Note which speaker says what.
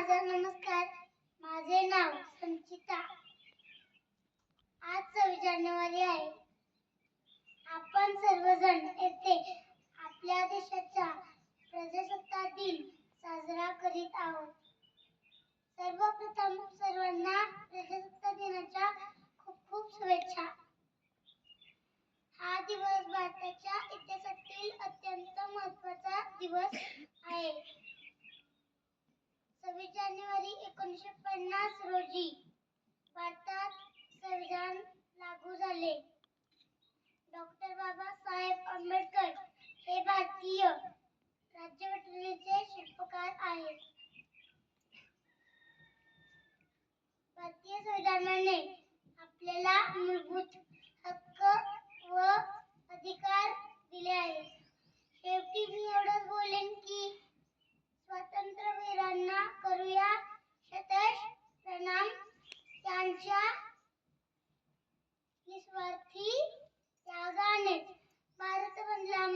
Speaker 1: माझा नमस्कार. माझे नाव संचिता. आज सव्वीस जानेवारी आहे. आपण सर्वजण येथे आपल्या देशाचा प्रजासत्ताक दिन साजरा करीत आहोत. सर्वप्रथम सर्वांना प्रजासत्ताक दिनाच्या खूप खूप शुभेच्छा. हा दिवस भारताच्या इतिहासातील अत्यंत महत्त्वाचा दिवस आहे. सव्वीस जानेवारी एकोणीसशे पन्नास रोजी भारतात संविधान लागू झाले. डॉक्टर बाबासाहेब आंबेडकर हे भारतीय राज्यघटनेचे शिल्पकार आहेत. भारतीय संविधानाने आपल्याला मूलभूत करूया. शतश प्रणाम. त्यांच्या निस्वार्थी त्यागाने भारत बनला